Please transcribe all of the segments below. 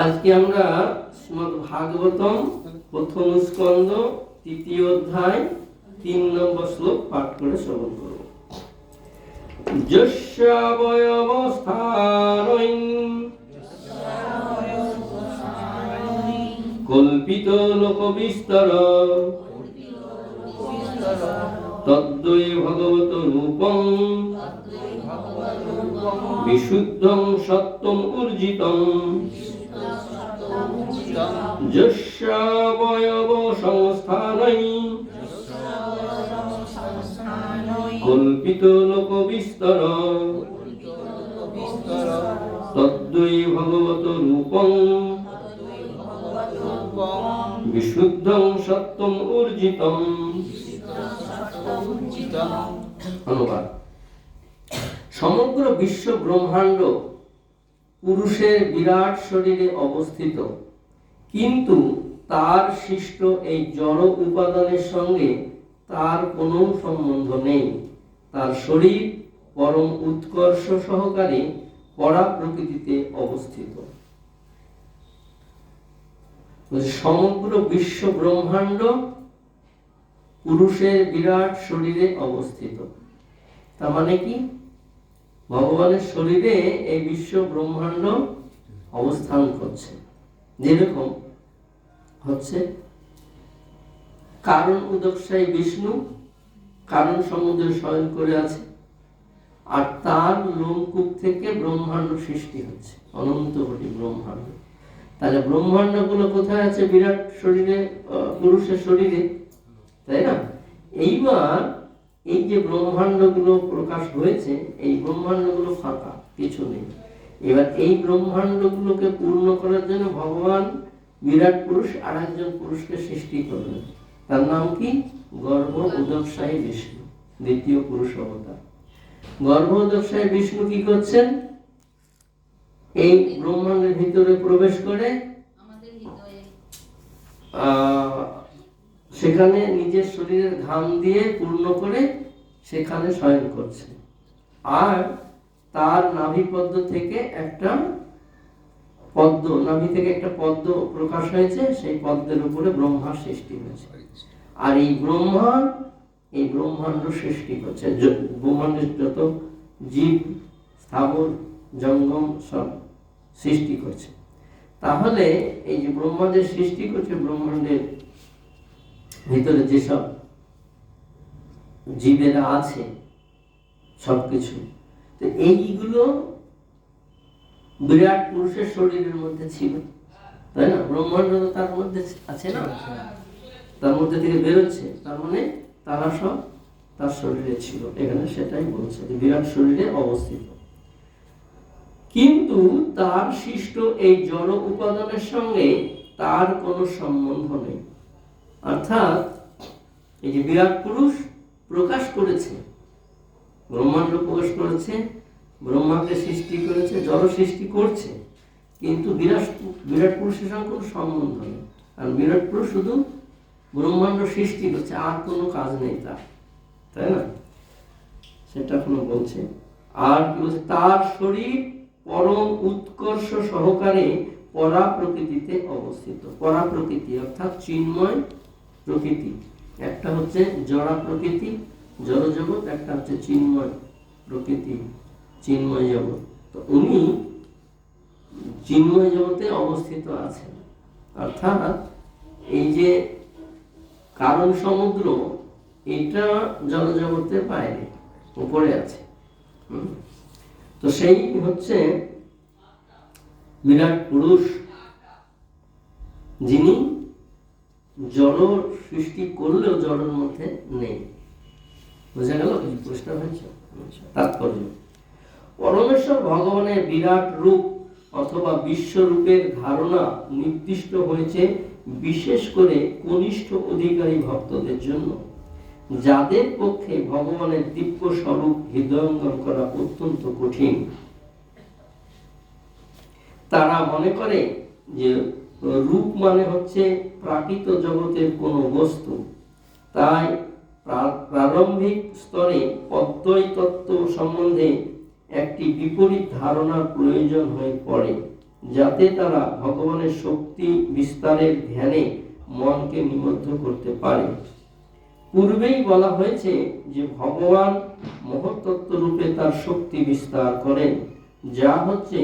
আজকে আমরা শ্রীমদ ভাগবতম প্রথম স্কন্দ তৃতীয় অধ্যায়, তিন নম্বর শ্লোক পাঠ করে শ্রবণ করব। যস্যাবয়বস্থানৈঃ কল্পিত লোকবিস্তর। তদ্বৈ ভগবত রূপং বিশুদ্ধং সত্যম উর্জিতম যস্যাবয়ব সংস্থাनै কল্পিত লোক বিস্তর তদ্বৈ ভগবত রূপং বিশুদ্ধং সত্যম উর্জিতম অনুবাদ সমগ্র বিশ্ব ব্রহ্মাণ্ড পুরুষের বিরাট শরীরে অবস্থিত। কিন্তু তার সৃষ্ট এই জড় উপাদানের সঙ্গে তার কোনো সম্বন্ধ নেই। তার শরীর পরম উৎকর্ষ সহকারে পরা প্রকৃতিতে অবস্থিত। সমগ্র বিশ্ব ব্রহ্মাণ্ড পুরুষের বিরাট শরীরে অবস্থিত। তার মানে কি? ভগবানের শরীরে এই বিশ্ব ব্রহ্মাণ্ড অবস্থান করছে। যেরকম হচ্ছে কারণ উদকশাই বিষ্ণু, কারণ সমুদ্রে শয়ন করে আছে, আর তার লোমকূপ থেকে ব্রহ্মাণ্ড সৃষ্টি হচ্ছে, অনন্ত কোটি ব্রহ্মাণ্ড। তাহলে ব্রহ্মাণ্ডগুলো কোথায় আছে? বিরাট শরীরে পুরুষের শরীরে, তাই না? এইবার এই যে ব্রহ্মাণ্ডগুলো প্রকাশ হয়েছে এই ব্রহ্মাণ্ডগুলো ফাঁকা কিছু নেই। এবার এই ব্রহ্মাণ্ড গুলোকে পূর্ণ করার জন্য ভগবান বিরাট পুরুষ আর একজন পুরুষকে সৃষ্টি করলেন। তার নাম কি? গর্ভ উদকশাহী বিষ্ণু দ্বিতীয় পুরুষ অবতার। গর্ভ উদকশাহী বিষ্ণু কি করছেন? এই ব্রহ্মাণ্ডের ভিতরে প্রবেশ করে আমাদের হৃদয়ে আহ, সেখানে নিজের শরীরের ঘাম দিয়ে পূর্ণ করে সেখানে শয়ন করছে। আর তার নাভিপদ্ম থেকে একটা পদ্ম, নাভি থেকে একটা পদ্ম প্রকাশ হয়েছে, সেই পদ্মের উপরে ব্রহ্মার সৃষ্টি হয়েছে। আর এই ব্রহ্মা, এই ব্রহ্মাণ্ড সৃষ্টি করছে ব্রহ্মাণ্ডের যত জীব, স্থাবর, জঙ্গম সব সৃষ্টি করছে। তাহলে এই যে ব্রহ্মা যে সৃষ্টি করছে, ব্রহ্মাণ্ডের ভিতরে যেসব জীবেরা আছে, সবকিছু, তো এইগুলো বিরাট পুরুষের শরীরের মধ্যে ছিল, তাই না? ব্রহ্মাণ্ড তার মধ্যে আছে না? তার মধ্যে থেকে বেরোচ্ছে, তার মানে তারা সব তার শরীরে ছিল, এখানে সেটাই বলছে যে বিরাট শরীরে অবস্থিত। কিন্তু তার সৃষ্ট এই জড় উপাদানের সঙ্গে তার কোনো সম্বন্ধ নেই। অর্থাৎ এই যে বিরাট পুরুষ প্রকাশ করেছে, ব্রহ্মাণ্ড প্রকাশ করেছে ব্রহ্মাকে সৃষ্টি করেছে জড় সৃষ্টি করছে, কিন্তু বিরাট বিরাট পুরুষের সঙ্গে কোনো সম্বন্ধ নেই। আর বিরাট পুরুষ শুধু ব্রহ্মাণ্ড সৃষ্টি করছে, আর কোনো কাজ নেই তার। তাই না? সেটা এখনও বলছে। আর কি বলছে? তার শরীর পরম উৎকর্ষ সহকারে পরা প্রকৃতিতে অবস্থিত। পরা প্রকৃতি অর্থাৎ চিন্ময় প্রকৃতি। একটা হচ্ছে জড়া প্রকৃতি, জড় জগৎ, একটা হচ্ছে চিন্ময় প্রকৃতি, চিন্ময় জগৎ। তো উনি চিন্ময় জগতে অবস্থিত আছেন। অর্থাৎ এই যে কারণ সমুদ্র, এটা জলজগতের বাইরে, উপরে আছে। তো সেই হচ্ছে বিরাট পুরুষ যিনি জড় সৃষ্টি করলেও জড়ের মধ্যে নেই। বোঝা গেল? প্রশ্ন হয়েছে? আচ্ছা, তাৎপর্য। পরমেশ্বর ভগবানের বিরাট রূপ অথবা বিশ্বরূপের ধারণা নির্দিষ্ট হয়েছে বিশেষ করে কনিষ্ঠ অধিকারী ভক্তদের জন্য যাদের পক্ষে ভগবানের দিব্য স্বরূপ হৃদয়ঙ্গম করা অত্যন্ত কঠিন। তারা মনে করে যে রূপ মানে হচ্ছে প্রাকৃত জগতের কোনো বস্তু। তাই প্রারম্ভিক স্তরে অদ্বৈত তত্ত্ব সম্বন্ধে একটি বিপরীত ধারণার প্রয়োজন হয়ে পড়ে, যাতে তারা ভগবানের শক্তি বিস্তারের ধ্যানে মনকে নিবদ্ধ করতে পারে। পূর্বেই বলা হয়েছে যে ভগবান মহত্তত্ত্ব রূপে তার শক্তি বিস্তার করেন, যা হচ্ছে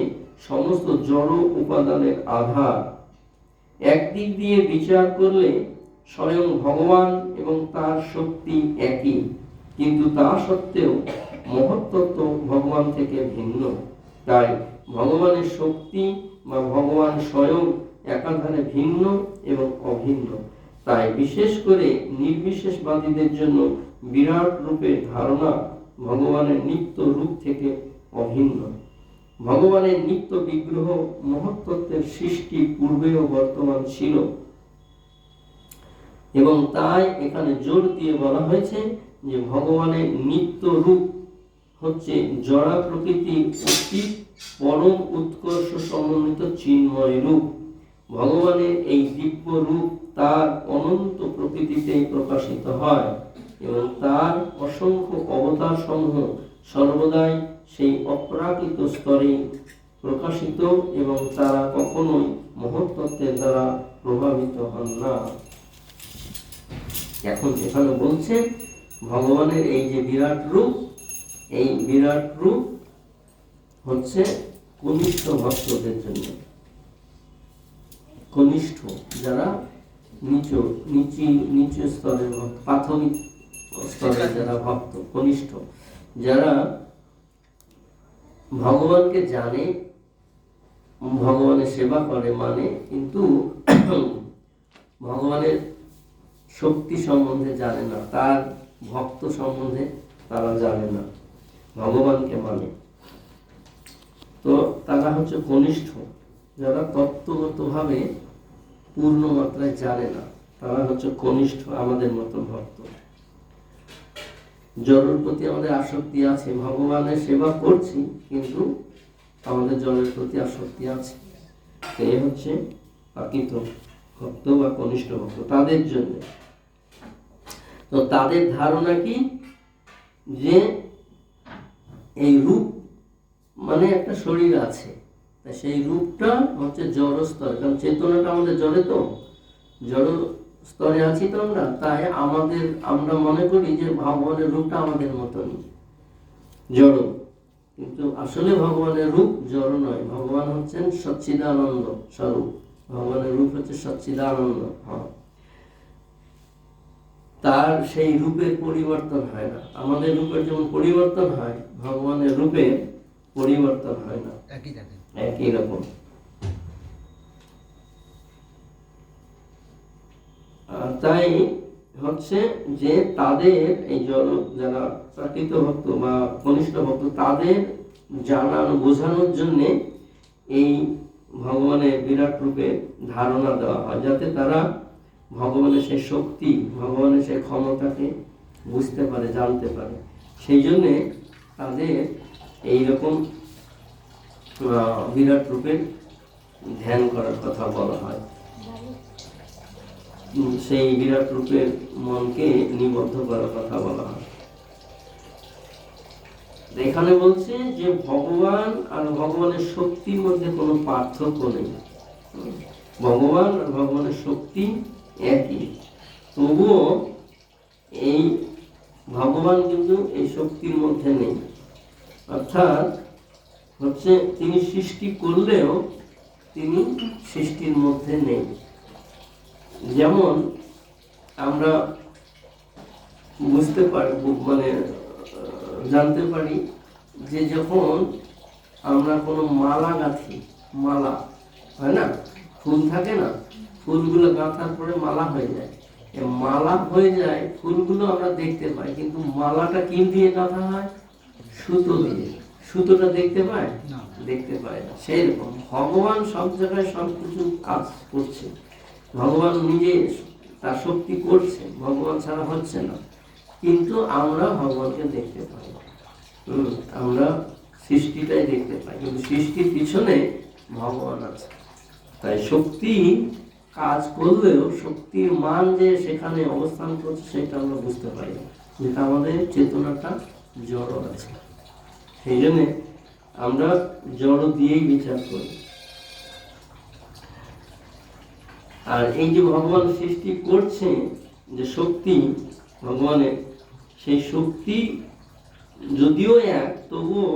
সমস্ত জড় উপাদানের আধার। একদিক দিয়ে বিচার করলে স্বয়ং ভগবান এবং তার শক্তি একই। কিন্তু তা সত্ত্বেও মহত্তত্ত্ব ভগবান থেকে ভিন্ন। তাই ভগবানের শক্তি বা ভগবান স্বয়ং একাধারে ভিন্ন এবং অভিন্ন। তাই বিশেষ করে নির্বিশেষবাদীদের জন্য বিরাট রূপের ধারণা ভগবানের নিত্য রূপ থেকে অভিন্ন। ভগবানের নিত্য বিগ্রহ মহত্তত্ত্বের সৃষ্টি পূর্বে ও বর্তমান ছিল। এবং তাই এখানে জোর দিয়ে বলা হয়েছে যে ভগবানের নিত্য রূপ হচ্ছে জড়া প্রকৃতির অতি পরম উৎকর্ষ সমন্বিত চিন্ময় রূপ। ভগবানের এই দিব্য রূপ তার অনন্ত প্রকৃতিতে প্রকাশিত হয় এবং তার অসংখ্য অবতার সমূহ সর্বদাই সেই অপ্রাকৃত স্তরে প্রকাশিত এবং তারা কখনোই মহত্তত্ত্বের দ্বারা প্রভাবিত হন না। এখন এখানে বলছে ভগবানের এই যে বিরাট রূপ এই বিরাট রূপ হচ্ছে কনিষ্ঠ ভক্তদের জন্য। কনিষ্ঠ যারা নিচু নিচু নিচু স্তরের ভক্ত প্রাথমিক স্তরের যারা ভক্ত কনিষ্ঠ। যারা ভগবানকে জানে, ভগবানের সেবা করে মানে কিন্তু ভগবানের শক্তি সম্বন্ধে জানে না, তার ভক্ত সম্বন্ধে তারা জানে না, ভগবানকে মানে। তো তারা হচ্ছে কনিষ্ঠ, যারা তত্ত্বগতভাবে পূর্ণ মাত্রায় জানে না, তারা হচ্ছে কনিষ্ঠ আমাদের মতো ভক্ত। জলের প্রতি আমাদের আসক্তি আছে, ভগবানের সেবা করছি, কিন্তু আমাদের জলের প্রতি আসক্তি আছে। তো এ হচ্ছে প্রকৃত ভক্ত বা কনিষ্ঠ ভক্ত, তাদের জন্য। তো তাদের ধারণা কি? যে এই রূপ মানে একটা শরীর আছে। সেই রূপটা হচ্ছে জড় স্তর কারণ চেতনাটা আমাদের জড়ে তো। জড় স্তরে আছি তো আমরা তাই আমাদের আমরা মনে করি যে ভগবানের রূপটা আমাদের মতনই। জড়। কিন্তু আসলে ভগবানের রূপ জড় নয় ভগবান হচ্ছেন সচ্চিদানন্দ স্বরূপ। ভগবানের রূপ হচ্ছে সচ্চিদানন্দ হ্যাঁ। তার সেই রূপের পরিবর্তন হয় না। আমাদের রূপের যেমন পরিবর্তন হয় ভগবানের রূপে পরিবর্তন হয় না। একই রকম আর তাই হচ্ছে যে তাদের এই যারা প্রাকৃত ভক্ত বা কনিষ্ঠ ভক্ত, তাদের জানানো, বোঝানোর জন্য এই ভগবানের বিরাট রূপে ধারণা দেওয়া হয়, যাতে তারা ভগবানের সেই শক্তি, ভগবানের সেই ক্ষমতাকে বুঝতে পারে, জানতে পারে। সেই জন্যে তাদের এইরকম বিরাট রূপের ধ্যান করার কথা বলা হয়। সেই বিরাট রূপের মনকে নিবদ্ধ করার কথা বলা হয়। এখানে বলছে যে ভগবান আর ভগবানের শক্তির মধ্যে কোনো পার্থক্য নেই। ভগবান আর ভগবানের শক্তি একই। তবুও এই ভগবান কিন্তু এই শক্তির মধ্যে নেই। অর্থাৎ হচ্ছে তিনি সৃষ্টি করলেও তিনি সৃষ্টির মধ্যে নেই। যেমন আমরা বুঝতে পারি মানে জানতে পারি যে যখন আমরা কোনো মালা গাঁথি মালা হয় না? ফুল থাকে না? ফুলগুলো গাঁথার পরে মালা হয়ে যায়। মালা হয়ে যায় ফুলগুলো আমরা দেখতে পাই কিন্তু মালাটা কি দিয়ে গাঁথা হয়? সুতো দিয়ে। সুতোটা দেখতে পায়? না। দেখতে পায় না। সেই রকম ভগবান সব জায়গায় সব কিছু কাজ করছে। ভগবান নিজে তার শক্তি করছে ভগবান ছাড়া হচ্ছে না। কিন্তু আমরা ভগবানকে দেখতে পাই। হুম, আমরা সৃষ্টিটাই দেখতে পাই। কিন্তু সৃষ্টির পিছনে ভগবান আছে। তাই শক্তি কাজ করলেও শক্তির মান যে সেখানে অবস্থান করছে সেটা আমরা বুঝতে পারি যেটা আমাদের চেতনাটা জড় আছে। সেই জন্যে আমরা জড় দিয়েই বিচার করি। আর এই যে ভগবান সৃষ্টি করছে, যে শক্তি, ভগবানের সেই শক্তি যদিও এক, তবুও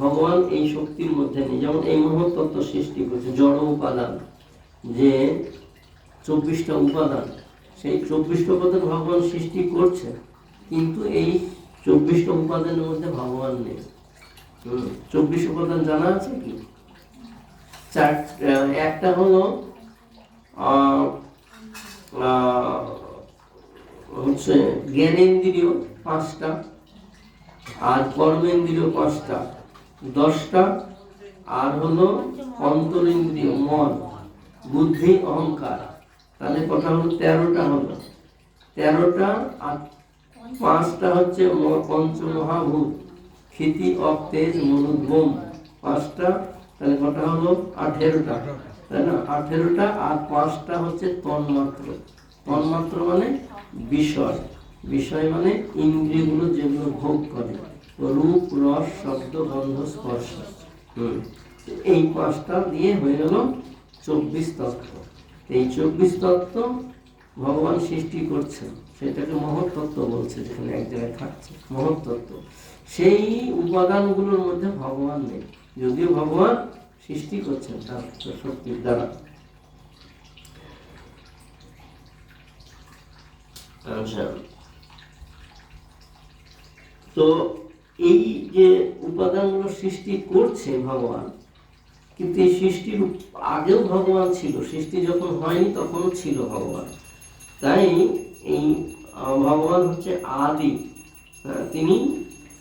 ভগবান এই শক্তির মধ্যে নেই। যেমন এই মহত্তত্ত্ব সৃষ্টি করছে, জড় উপাদান, যে চব্বিশটা উপাদান, সেই চব্বিশটা উপাদান ভগবান সৃষ্টি করছে, কিন্তু এই চব্বিশটা উপাদানের মধ্যে ভগবান নেই। চব্বিশ উপাদান জানা আছে কি? চার একটা হলো হচ্ছে জ্ঞানেন্দ্রিয় পাঁচটা, আর কর্মেন্দ্রিয় পাঁচটা, দশটা, আর হলো অন্তরেন্দ্রিয়, মন, বুদ্ধি, অহংকার। তাহলে কথা হলো তেরোটা হলো। তেরোটা আর পাঁচটা হচ্ছে পঞ্চমহাভূত। ক্ষিতি অক্তেজ মনুদ্বোম পাঁচটা, তাহলে কটা হলো আঠেরোটা। আঠেরোটা আর পাঁচটা হচ্ছে তন্মাত্র। তন্মাত্র মানে বিষয়। বিষয় মানে ইন্দ্রিয়গুলো যেগুলো ভোগ করে। রূপ, রস, শব্দ, গন্ধ, স্পর্শ। এই পাঁচটা দিয়ে হয়ে গেল চব্বিশ তত্ত্ব। এই চব্বিশ তত্ত্ব ভগবান সৃষ্টি করছেন। সেটাকে মহত্তত্ত্ব বলছে, যেখানে এক জায়গায় থাকছে। মহত্তত্ত্ব সেই উপাদানগুলোর মধ্যে ভগবান নেই। যদিও ভগবান সৃষ্টি করছেন তার শক্তির দ্বারা। আচ্ছা। তো এই যে উপাদানগুলো সৃষ্টি করছে ভগবান কিন্তু এই সৃষ্টির আগেও ভগবান ছিল সৃষ্টি যখন হয়নি তখনও ছিল ভগবান। তাই এই ভগবান হচ্ছে আদি। হ্যাঁ, তিনি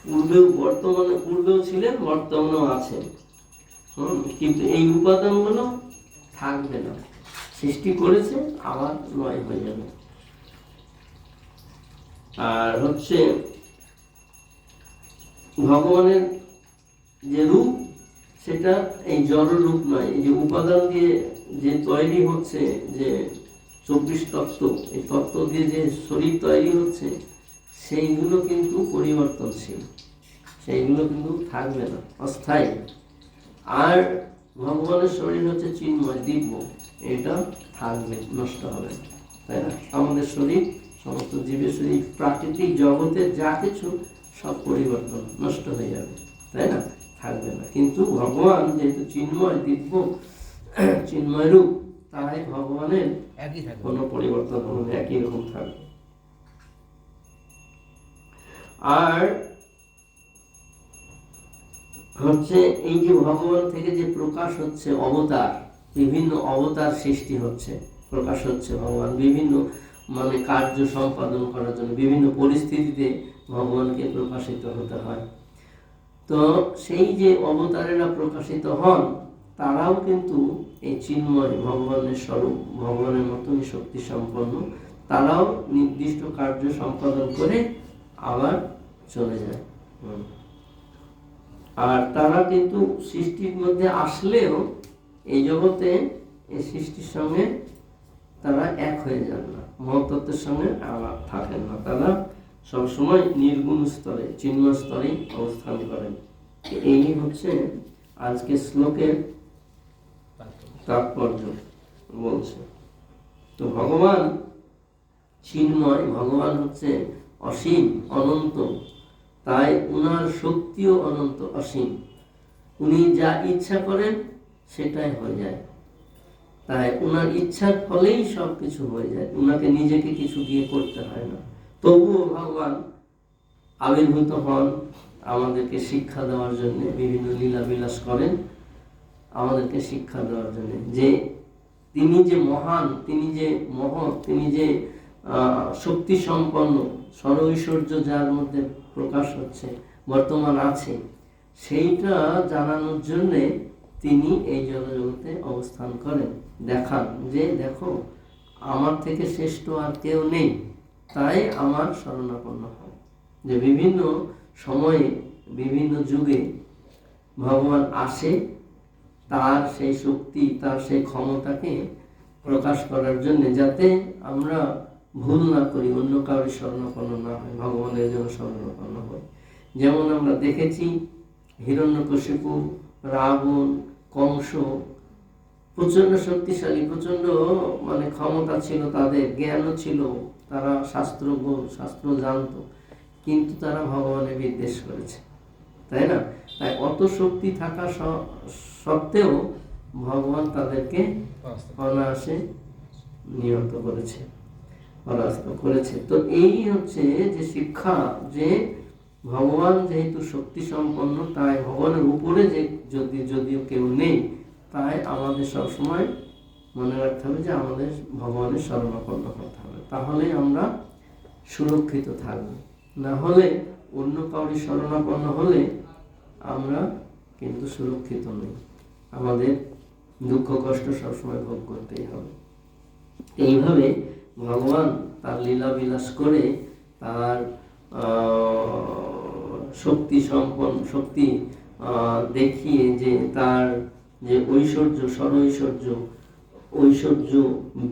পূর্বেও বর্তমানে পূর্বেও ছিলেন বর্তমানেও আছেন। কিন্তু এই উপাদানগুলো থাকবে না। সৃষ্টি করেছে, আবার নয় হয়ে যাবে। আর হচ্ছে, ভগবানের যে রূপ, সেটা এই জড় রূপ নয়, এই যে উপাদান দিয়ে যে তৈরি হচ্ছে, যে চব্বিশ তত্ত্ব, এই তত্ত্ব দিয়ে যে শরীর তৈরি হচ্ছে, সেইগুলো কিন্তু পরিবর্তনশীল। সেইগুলো কিন্তু থাকবে না, অস্থায়ী। আর ভগবানের শরীর হচ্ছে চিন্ময় দিব্য। এটা থাকবে নষ্ট হবে তাই না? আমাদের শরীর সমস্ত জীবের শরীর প্রাকৃতিক জগতের যা কিছু সব পরিবর্তন নষ্ট হয়ে যাবে তাই না? থাকবে না। কিন্তু ভগবান যেহেতু চিন্ময় দিব্য চিন্ময় রূপ তাই ভগবানের একই থাকবে। কোনো পরিবর্তন হবে একই রকম থাকবে। আর হচ্ছে এই যে ভগবান থেকে যে প্রকাশ হচ্ছে অবতার, বিভিন্ন অবতার সৃষ্টি হচ্ছে, প্রকাশ হচ্ছে ভগবান। বিভিন্ন মানে কার্য সম্পাদন করার জন্য, বিভিন্ন পরিস্থিতিতে ভগবানকে প্রকাশিত হতে হয়। তো সেই যে অবতারেরা প্রকাশিত হন, তারাও কিন্তু এই চিন্ময় ভগবানের স্বরূপ, ভগবানের মতনই শক্তি সম্পন্ন, তারাও নির্দিষ্ট কার্য সম্পাদন করে আবার চলে যায়। হুম। আর তারা কিন্তু সৃষ্টির মধ্যে আসলেও এই জগতে এই সৃষ্টির সঙ্গে তারা এক হয়ে যান না। মহতত্ত্বের সঙ্গে আলাপ থাকেন না। তারা সবসময় নির্গুণ স্তরে চিন্ময় স্তরে অবস্থান করেন। এই হচ্ছে আজকে শ্লোকের তাৎপর্য বলছে। তো ভগবান চিন্ময়, ভগবান হচ্ছে অসীম, অনন্ত তাই উনার শক্তিও অনন্ত অসীম। উনি যা ইচ্ছা করেন, সেটাই হয়ে যায়। তাই উনার ইচ্ছার ফলেই সব কিছু হয়ে যায়। উনাকে নিজেকে কিছু দিয়ে করতে হয় না। তবুও ভগবান আবির্ভূত হন, আমাদেরকে শিক্ষা দেওয়ার জন্য বিভিন্ন লীলা বিলাস করেন, আমাদেরকে শিক্ষা দেওয়ার জন্য। যে তিনি যে মহান, তিনি যে মহৎ, তিনি যে শক্তি সম্পন্ন সর্বৈশ্বর্য যার মধ্যে প্রকাশ হচ্ছে, বর্তমান আছে। সেইটা জানানোর জন্যে তিনি এই জগতে অবস্থান করেন। দেখান যে, দেখো, আমার থেকে শ্রেষ্ঠ আর কেউ নেই, তাই আমার শরণাপন্ন হয়। যে বিভিন্ন সময়ে, বিভিন্ন যুগে ভগবান আসে, তার সেই শক্তি, তার সেই ক্ষমতাকে প্রকাশ করার জন্য, যাতে আমরা ভুল না করি, অন্য কারোর স্মরণাপন্ন না হয়, ভগবানের জন্য স্বর্ণপন্ন হয় যেমন আমরা দেখেছি হিরণ্যকশিপু, রাবণ, কংস প্রচণ্ড শক্তিশালী প্রচণ্ড মানে ক্ষমতা ছিল তাদের, জ্ঞানও ছিল, তারা শাস্ত্র শাস্ত্র জানতো কিন্তু তারা ভগবানের বিদ্বেষ করেছে। তাই না? তাই অত শক্তি থাকা সত্ত্বেও ভগবান তাদেরকে অনায়াসে নিহত করেছে। করেছে। তো এই হচ্ছে যে শিক্ষা, যে ভগবান যেহেতু শক্তি সম্পন্ন তাই ভগবানের উপরে যে যদি, যদিও কেউ নেই, তাই আমাদের সবসময় মনে রাখতে হবে যে আমাদের ভগবানের শরণাপন্ন হতে হবে। তাহলে আমরা সুরক্ষিত থাকব। না হলে অন্য কাউরি শরণাপন্ন হলে আমরা কিন্তু সুরক্ষিত নই। আমাদের দুঃখ কষ্ট সবসময় ভোগ করতেই হবে। এইভাবে ভগবান তার লীলা বিলাস করে তার শক্তি সম্পন্ন, শক্তি দেখিয়ে যে তার যে ঐশ্বর্য, সরৈশ্বর্য, ঐশ্বর্য,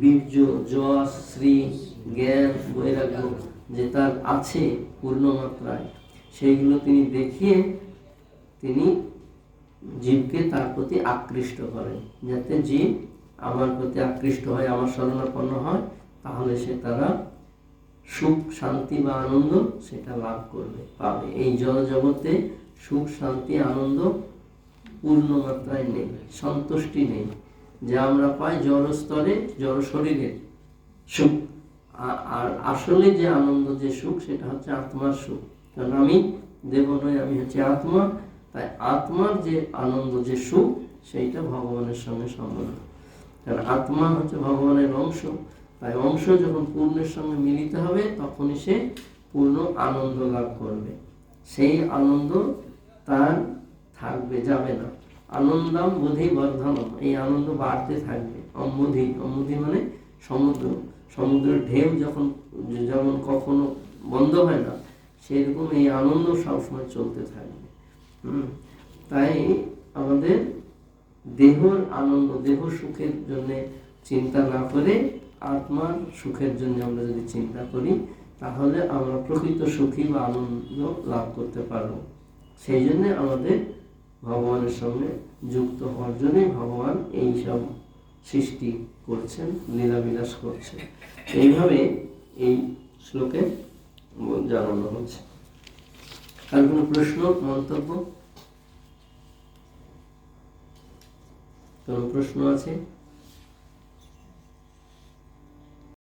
বীর্য, যশ, শ্রী, জ্ঞান, বৈরাগ্য যে তার আছে পূর্ণ মাত্রায় সেইগুলো তিনি দেখিয়ে তিনি জীবকে তার প্রতি আকৃষ্ট করেন, যাতে জীব আমার প্রতি আকৃষ্ট হয়, আমার শরণাপন্ন হয় তাহলে সে তারা সুখ, শান্তি বা আনন্দ সেটা লাভ করবে, পাবে। এই জগতে সুখ, শান্তি, আনন্দ পূর্ণ মাত্রায় নেই, সন্তুষ্টি নেই। যা আমরা পাই জড় স্তরে জড় শরীরের সুখ। আর আসলে যে আনন্দ, যে সুখ, সেটা হচ্ছে আত্মার সুখ। কারণ আমি দেব নয় আমি হচ্ছে আত্মা। তাই আত্মার যে আনন্দ, যে সুখ, সেইটা ভগবানের সঙ্গে সম্বন্ধ। কারণ আত্মা হচ্ছে ভগবানের অংশ। তাই অংশ যখন পূর্ণের সঙ্গে মিলিত হবে, তখনই সে পূর্ণ আনন্দ লাভ করবে। সেই আনন্দ তার থাকবে, যাবে না। আনন্দম বোধি বর্ধনম। এই আনন্দ বাড়তে থাকবে। অম্বুধি। অম্বুধি মানে সমুদ্র। সমুদ্রের ঢেউ যখন, যেমন কখনো বন্ধ হয় না, সেরকম এই আনন্দ সবসময় চলতে থাকবে। তাই আমাদের দেহর আনন্দ, দেহ সুখের জন্য চিন্তা না করে আত্মার সুখের জন্য আমরা যদি চিন্তা করি, তাহলে আমরা প্রকৃত সুখী বা আনন্দ লাভ করতে পারব। সেই জন্য আমাদের ভগবানের সঙ্গে যুক্ত হওয়ার জন্যই ভগবান এই সব সৃষ্টি করছেন, লীলাবিলাস করছেন। এইভাবে এই শ্লোকে জানানো হচ্ছে। আর কোনো প্রশ্ন, মন্তব্য? কোনো প্রশ্ন আছে?